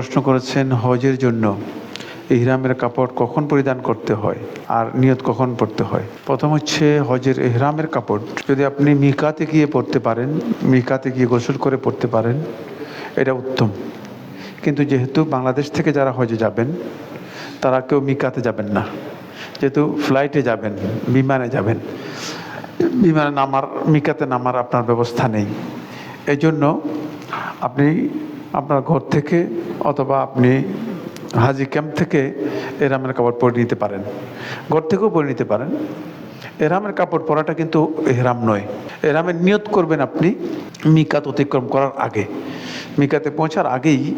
প্রশ্ন করেছেন হজের জন্য ইহরামের কাপড় কখন পরিধান করতে হয় আর নিয়ত কখন পড়তে হয়? প্রথম হচ্ছে হজের ইহরামের কাপড়। যদি আপনি মিকাতে গিয়ে পড়তে পারেন, মিকাতে গিয়ে গোসল করে পড়তে পারেন, এটা উত্তম। কিন্তু যেহেতু বাংলাদেশ থেকে যারা হজে যাবেন, তারা কেউ মিকাতে যাবেন না। যেহেতু ফ্লাইটে যাবেন, বিমানে যাবেন, বিমানে নামার, মিকাতে নামার আপনার ব্যবস্থা নেই। এই আপনি আপনার ঘর থেকে অথবা আপনি হাজি ক্যাম্প থেকে এরামের কাপড় পরে নিতে পারেন। ঘর থেকেও পরে নিতে পারেন। এরামের কাপড় পরাটা কিন্তু এহরাম নয়। এরামের নিয়ত করবেন আপনি মিকাত অতিক্রম করার আগে। মিকাতে পৌঁছার আগেই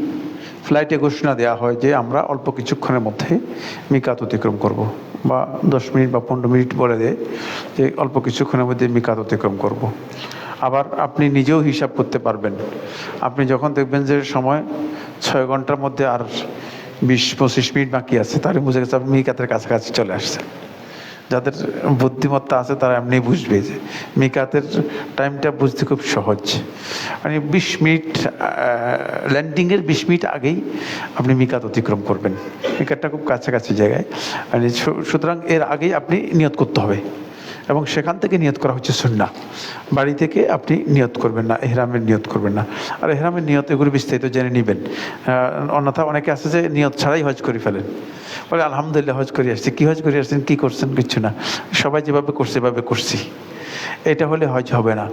ফ্লাইটে ঘোষণা দেওয়া হয় যে আমরা অল্প কিছুক্ষণের মধ্যে মিকাত অতিক্রম করব বা দশ মিনিট বা পনেরো মিনিট বলে দেয় যে অল্প কিছুক্ষণের মধ্যে মিকাত অতিক্রম করব। আবার আপনি নিজেও হিসাব করতে পারবেন। আপনি যখন দেখবেন যে সময় ছয় ঘণ্টার মধ্যে আর বিশ, পঁচিশ মিনিট বাকি আছে, তাহলে বুঝে গেছে আপনি মিকাতের কাছাকাছি চলে আসছেন। যাদের বুদ্ধিমত্তা আছে তারা এমনি বুঝবে যে মিকাতের টাইমটা বুঝতে খুব সহজ। মানে বিশ মিনিট ল্যান্ডিংয়ের বিশ মিনিট আগেই আপনি মিকাত অতিক্রম করবেন। মিকাতটা খুব কাছাকাছি জায়গায়। মানে সুতরাং এর আগেই আপনি নিয়ত করতে হবে। এবং সেখান থেকে নিয়ত করা হচ্ছে সুন্না বাড়ি থেকে আপনি নিয়ত করবেন না, এহরামের নিয়ত করবেন না। আর এহরামের নিয়ত এগুলো বিস্তারিত জেনে নেবেন। অন্যথা অনেকে আছে যে নিয়ত ছাড়াই হজ করে ফেলেন। বলে, আলহামদুলিল্লাহ, হজ করে আসছি। কী হজ করে আসছেন, কী করছেন কিছু না। সবাই যেভাবে করছে, এভাবে করছি। এটা হলে হজ হবে না।